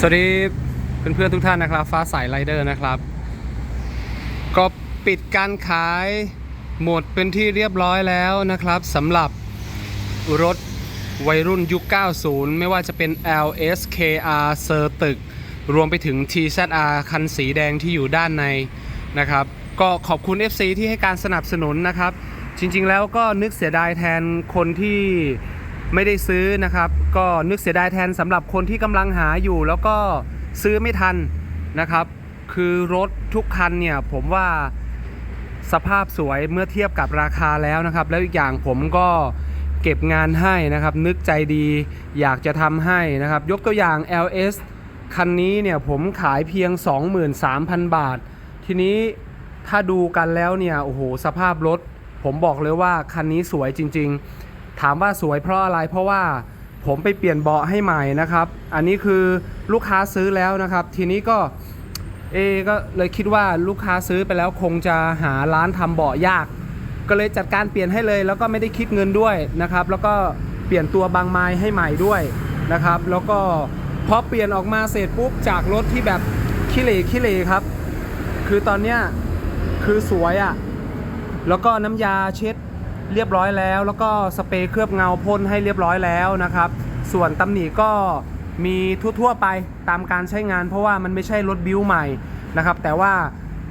สวัสดีเพื่อนๆทุกท่านนะครับ ฟ้าใสไรเดอร์นะครับ ก็ปิดการขายหมดเป็นที่เรียบร้อยแล้วนะครับสำหรับรถวัยรุ่นยุค 90 ไม่ว่าจะเป็น LS KR เซอร์ตึก รวมไปถึง TZR คันสีแดงที่อยู่ด้านในนะครับ ก็ขอบคุณ FC ที่ให้การสนับสนุนนะครับ จริงๆแล้วก็นึกเสียดายแทนคนที่ ไม่ได้ซื้อนะครับ ก็นึกเสียดายแทนสำหรับคนที่กำลังหาอยู่ แล้วก็ซื้อไม่ทันนะครับ คือรถทุกคันเนี่ยผมว่าสภาพสวยเมื่อเทียบกับราคาแล้วนะครับ แล้วอีกอย่างผมก็เก็บงานให้นะครับ นึกใจดีอยากจะทำให้นะครับ ยกตัวอย่าง LS คันนี้เนี่ยผมขายเพียง 23,000 บาท ทีนี้ถ้าดูกันแล้วเนี่ยโอ้โหสภาพรถ ผมบอกเลยว่าคันนี้สวยจริง ๆ ถามว่าสวยเพราะอะไรเพราะว่าผมไปเปลี่ยนเบาะให้ใหม่นะครับ อันนี้คือลูกค้าซื้อแล้วนะครับ ทีนี้ก็เอก็เลยคิดว่าลูกค้าซื้อไปแล้วคงจะหาร้านทำเบาะยาก ก็เลยจัดการเปลี่ยนให้เลย แล้วก็ไม่ได้คิดเงินด้วยนะครับ แล้วก็เปลี่ยนตัวบางไม้ให้ใหม่ด้วยนะครับ แล้วก็พอเปลี่ยนออกมาเสร็จปุ๊บจากรถที่แบบขี้เหร่ขี้เหร่ครับ คือตอนเนี้ยคือสวยอะ่ะแล้วก็น้ำยาเช็ด เรียบร้อยแล้ว แล้วก็สเปรย์เคลือบเงาพ่นให้เรียบร้อยแล้วนะครับ ส่วนตำหนิก็มีทั่วๆไปตามการใช้งาน เพราะว่ามันไม่ใช่รถบิ้วใหม่นะครับ แต่ว่า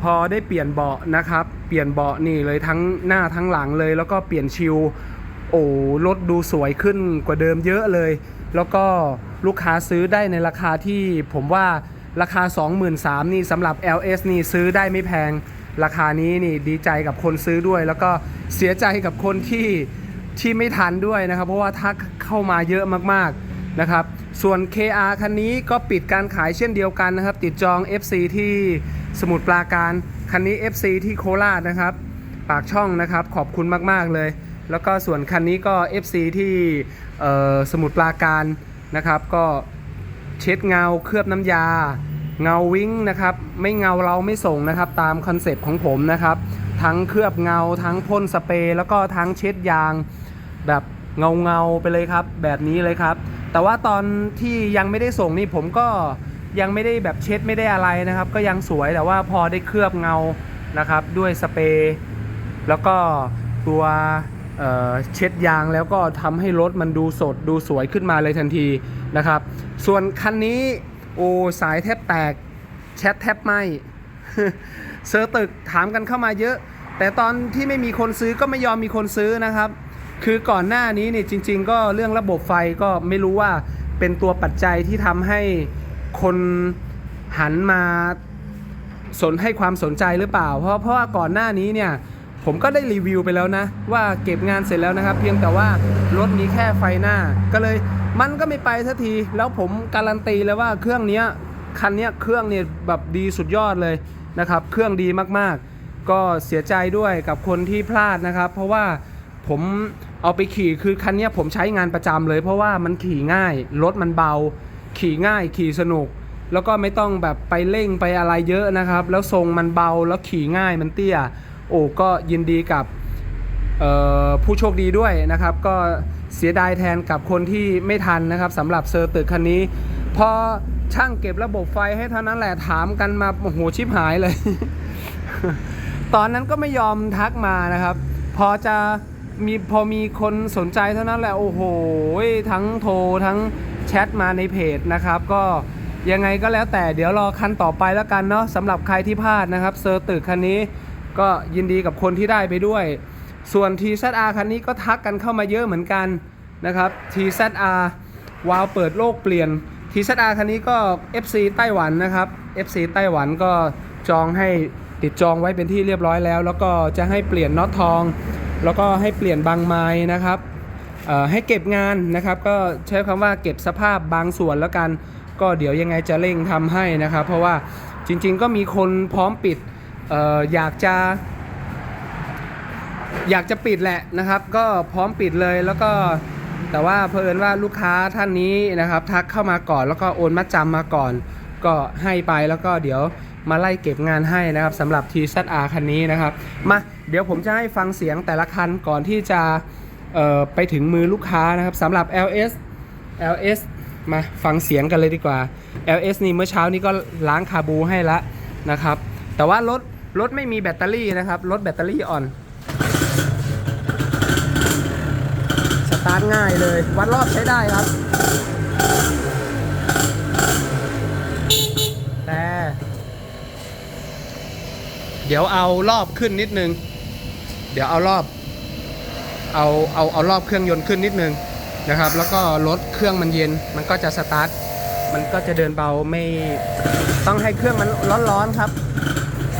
พอได้เปลี่ยนเบาะนะครับ เปลี่ยนเบาะนี่เลยทั้งหน้าทั้งหลังเลย แล้วก็เปลี่ยนชิลโอ้รถดูสวยขึ้นกว่าเดิมเยอะเลย แล้วก็ลูกค้าซื้อได้ในราคาที่ผมว่าราคา 23,000นี่สำหรับ LS นี่ซื้อได้ไม่แพง ราคานี้นี่ดีใจกับคนซื้อด้วย แล้วก็เสียใจกับคนที่ที่ไม่ทันด้วยนะครับ เพราะว่าทักเข้ามาเยอะมากๆนะครับ ส่วน KR คันนี้ก็ปิดการขายเช่นเดียวกันนะครับ ติดจอง FC ที่สมุทรปราการคันนี้ FC ที่โคราชนะครับ ปากช่องนะครับ ขอบคุณมากๆเลย แล้วก็ส่วนคันนี้ก็ FC ที่สมุทรปราการนะครับ ก็เช็ดเงาเคลือบน้ำยา เงาวิ้งนะครับ ไม่เงาเราไม่ส่งนะครับ ตามคอนเซปต์ของผมนะครับ ทั้งเคลือบเงาทั้งพ่นสเปรย์แล้วก็ทั้งเช็ดยาง แบบเงาเงาไปเลยครับ แบบนี้เลยครับ แต่ว่าตอนที่ยังไม่ได้ส่งนี่ผมก็ยังไม่ได้แบบเช็ดไม่ได้อะไรนะครับ ก็ยังสวยแต่ว่าพอได้เคลือบเงานะครับ ด้วยสเปรย์แล้วก็ตัวเอ่อเช็ดยางแล้วก็ทำให้รถมันดูสดดูสวยขึ้นมาเลยทันทีนะครับ ส่วนคันนี้ โอ้สายแทบแตก แชทแทบไหมเซอร์ตึกถามกันเข้ามาเยอะ แต่ตอนที่ไม่มีคนซื้อก็ไม่ยอมมีคนซื้อนะครับ คือก่อนหน้านี้นี่จริง ๆ ก็เรื่องระบบไฟก็ไม่รู้ว่าเป็นตัวปัจจัยที่ทำให้คนหันมาสนให้ความสนใจหรือเปล่า เพราะเพราะว่าก่อนหน้านี้เนี่ยผมก็ได้รีวิวไปแล้วนะ ว่าเก็บงานเสร็จแล้วนะครับ เพียงแต่ว่ารถมีแค่ไฟหน้าก็เลย มันก็ไม่ไปสักที แล้วผมการันตีเลยว่าเครื่องเนี้ยคันเนี้ยเครื่องเนี่ยแบบดีสุดยอดเลยนะครับ เครื่องดีมากๆ ก็เสียใจด้วยกับคนที่พลาดนะครับ เพราะว่าผมเอาไปขี่คือคันเนี้ยผมใช้งานประจำเลย เพราะว่ามันขี่ง่าย รถมันเบา ขี่ง่าย ขี่สนุก แล้วก็ไม่ต้องแบบไปเร่งไปอะไรเยอะนะครับ แล้วทรงมันเบาแล้วขี่ง่ายมันเตี้ย โอ้ก็ยินดีกับผู้โชคดีด้วยนะครับ ก็ เสียดายแทนกับคนที่ไม่ทันนะครับสำหรับเซอร์ตึกคันนี้ พอช่างเก็บระบบไฟให้เท่านั้นแหละถามกันมาโอ้โหชิบหายเลย ตอนนั้นก็ไม่ยอมทักมานะครับ พอจะมีพอมีคนสนใจเท่านั้นแหละโอ้โหทั้งโทรทั้งแชทมาในเพจนะครับ ก็ยังไงก็แล้วแต่เดี๋ยวรอคันต่อไปแล้วกันเนาะสำหรับใครที่พลาดนะครับเซอร์ตึกคันนี้ก็ยินดีกับคนที่ได้ไปด้วย ส่วน TZR คันนี้ก็ทักกันเข้ามาเยอะเหมือนกันนะครับ TZR วาล์วเปิดโลกเปลี่ยน TZR คันนี้ก็ FC ไต้หวันนะครับ FC ไต้หวันก็จองให้ติดจองไว้เป็นที่เรียบร้อยแล้ว แล้วก็จะให้เปลี่ยนน็อตทอง แล้วก็ให้เปลี่ยนบางไม้นะครับเอ่อให้เก็บงานนะครับก็ใช้คำว่าเก็บสภาพบางส่วนแล้วกัน ก็เดี๋ยวยังไงจะเร่งทำให้นะครับ เพราะว่าจริงๆก็มีคนพร้อมปิดเอออยากจะ อยากจะปิดแหละนะครับ ก็พร้อมปิดเลยแล้วก็แต่ว่าเพอิญว่าลูกค้าท่านนี้นะครับ ทักเข้ามาก่อนแล้วก็โอนมัดจำมาก่อน ก็ให้ไปแล้วก็เดี๋ยวมาไล่เก็บงานให้นะครับสำหรับ TZR คันนี้นะครับ มาเดี๋ยวผมจะให้ฟังเสียงแต่ละคันก่อนที่จะไปถึงมือลูกค้านะครับสำหรับ LS LS มาฟังเสียงกันเลยดีกว่า LS นี่เมื่อเช้านี้ก็ล้างคาบูให้ละนะครับ แต่ว่ารถรถไม่มีแบตเตอรี่นะครับ รถแบตเตอรี่อ่อน สตาร์ทง่ายเลย วัดรอบใช้ได้ครับ แต่ เดี๋ยวเอารอบขึ้นนิดนึง เดี๋ยวเอารอบ เอาเอาเอารอบเครื่องยนต์ขึ้นนิดนึงนะครับ แล้วก็รถเครื่องมันเย็น มันก็จะสตาร์ท มันก็จะเดินเบาไม่ต้องให้เครื่องมันร้อนๆครับ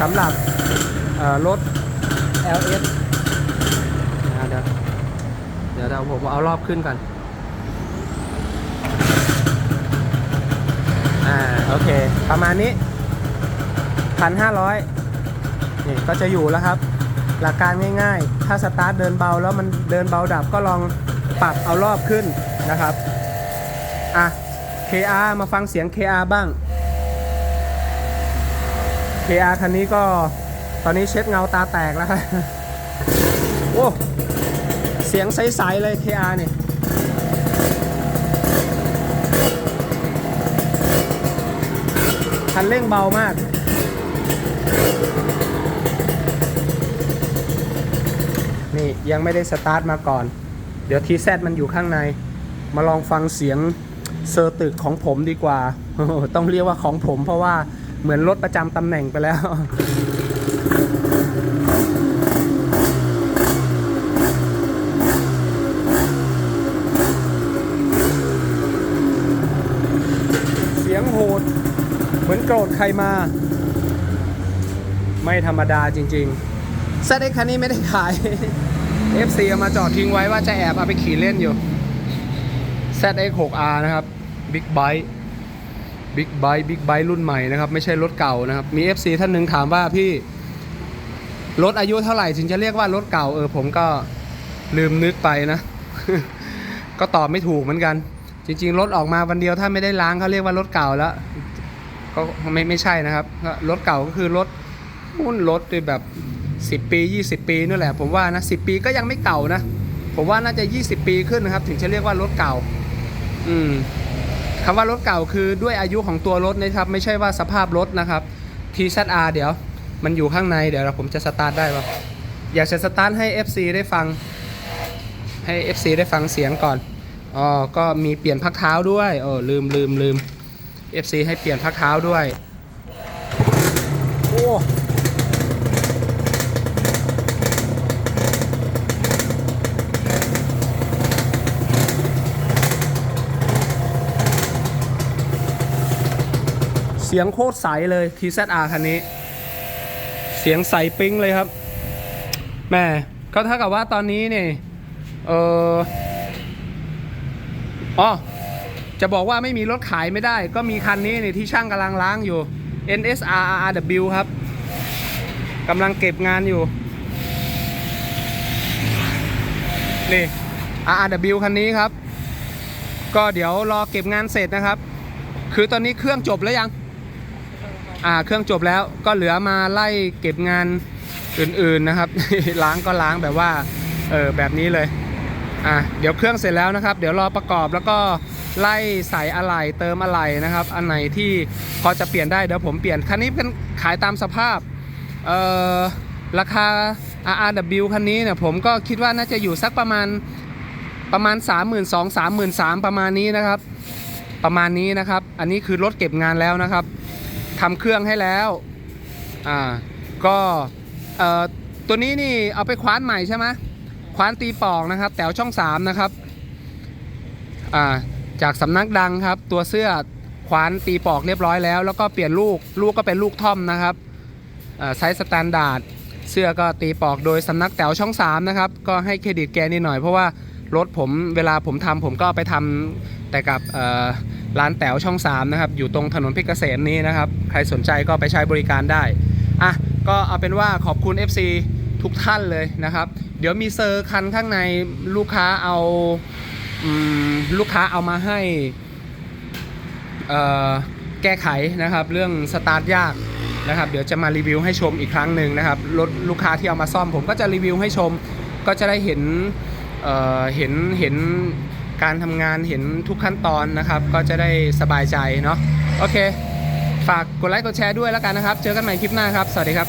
สำหรับรถ LS นะเดี๋ยวเดี๋ ยวเราผมเอารอบขึ้นก่อน อ่า โอเค ประมาณนี้พันห้าร้อยนี่ก็จะอยู่แล้วครับ หลักการง่ายๆ ถ้าสตาร์ทเดินเบาแล้วมันเดินเบาดับก็ลองปรับเอารอบขึ้นนะครับ อะ KR มาฟังเสียง KR บ้าง KR คันนี้ก็ตอนนี้เช็ดเงาตาแตกแล้วครับ โอ้ สียงใสๆเลย KR เนี่ยคันเร่งเบามาก นี่ยังไม่ได้สตาร์ทมาก่อน เดี๋ยวทีแซมันอยู่ข้างใน มาลองฟังเสียงเซอร์ตึกของผมดีกว่า ต้องเรียกว่าของผมเพราะว่าเหมือนรถประจำตำแหน่งไปแล้ว เสียงโหด เหมือนโกรธ ใครมา ไม่ธรรมดาจริงๆ ZX คันนี้ไม่ได้ขาย FC เอามาจอดทิ้งไว้ว่าจะแอบเอาไปขี่เล่นอยู่ ZX 6R นะครับ Big Bike Big Bike Big Bike รุ่นใหม่นะครับ ไม่ใช่รถเก่านะครับ มี FC ท่านหนึ่งถามว่าพี่ รถอายุเท่าไหร่ถึงจะเรียกว่ารถเก่า เออผมก็ลืมนึกไปนะ ก็ตอบไม่ถูกเหมือนกัน จริง ๆ รถออกมาวันเดียวถ้าไม่ได้ล้างเขาเรียกว่ารถเก่าแล้ว ก็ไม่ไม่ใช่นะครับรถเก่าก็คือรถหุ้นรถด้วยแบบ 10 ปี 20 ปีนั่นแหละ ผมว่านะ10 ปีก็ยังไม่เก่านะ ผมว่าน่าจะ 20 ปีขึ้นนะครับ ถึงจะเรียกว่ารถเก่า อืมคำว่ารถเก่าคือด้วยอายุของตัวรถนะครับ ไม่ใช่ว่าสภาพรถนะครับ TZR เดี๋ยว มันอยู่ข้างในเดี๋ยวเราผมจะสตาร์ทได้ปะอยากจะสตาร์ทให้ FC ได้ฟัง ให้ FC ได้ฟังเสียงก่อนอ๋อก็มีเปลี่ยนพักเท้าด้วยโอ้ลืมลืมลืม FC ให้เปลี่ยนพักเท้าด้วย โอ้เสียงโคตรใสเลย TZR คันนี้ เสียงใสปิ๊งเลยครับแม่ก็เท่ากับว่าตอนนี้เนี่ยเอออ๋อ จะบอกว่าไม่มีรถขายไม่ได้ ก็มีคันนี้นี่ที่ช่างกำลังล้างอยู่ NSR RW ครับกำลังเก็บงานอยู่ นี่ RW คันนี้ครับ ก็เดี๋ยวรอเก็บงานเสร็จนะครับ คือตอนนี้เครื่องจบแล้วยัง อ่า เครื่องจบแล้ว ก็เหลือมาไล่เก็บงานอื่นๆนะครับ ล้างก็ล้างแบบว่า เออแบบนี้เลย อะเดี๋ยวเครื่องเสร็จแล้วนะครับ เดี๋ยวรอประกอบแล้วก็ ไล่ใส่อะไหล่เติมอะไหล่นะครับ อันไหนที่พอจะเปลี่ยนได้เดี๋ยวผมเปลี่ยน คันนี้เป็นขายตามสภาพเอ่อราคา RRW คันนี้เนี่ยผมก็คิดว่าน่าจะอยู่สักประมาณประมาณ 3 2 0 0 0 3 3ประมาณนี้นะครับ ประมาณนี้นะครับ อันนี้คือรถเก็บงานแล้วนะครับทำเครื่องให้แล้วอ่าก็เอ่อตัวนี้นี่เอาไปคว้านใหม่ใช่ไหมคว้านตีปอกนะครับ แถวช่อง 3 นะครับอ่า จากสำนักดังครับ ตัวเสื้อคว้านตีปอกเรียบร้อยแล้ว แล้วก็เปลี่ยนลูกลูกก็เป็นลูกท่อมนะครับไซส์สแตนดาร์ดเสื้อก็ตีปอกโดยสำนักแถวช่อง3นะครับก็ให้เครดิตแกนิดหน่อยเพราะว่ารถผมเวลาผมทำผมก็ไปทำแต่กับร้านแต๋วช่อง3นะครับอยู่ตรงถนนเพชรเกษมนี้นะครับ ใครสนใจก็ไปใช้บริการได้อะก็เอาเป็นว่าขอบคุณ FC ทุกท่านเลยนะครับ เดี๋ยวมีเซอร์คันข้างในลูกค้าเอา ลูกค้าเอามาให้แก้ไขนะครับ เรื่องสตาร์ทยากนะครับ เดี๋ยวจะมารีวิวให้ชมอีกครั้งหนึ่งนะครับรถลูกค้าที่เอามาซ่อม ผมก็จะรีวิวให้ชม ก็จะได้เห็นเเห็นเห็นการทำงานเห็นทุกขั้นตอนนะครับ ก็จะได้สบายใจเนาะโอเค ฝากกดไลค์กดแชร์ด้วยแล้วกันนะครับ เจอกันใหม่คลิปหน้าครับ สวัสดีครับ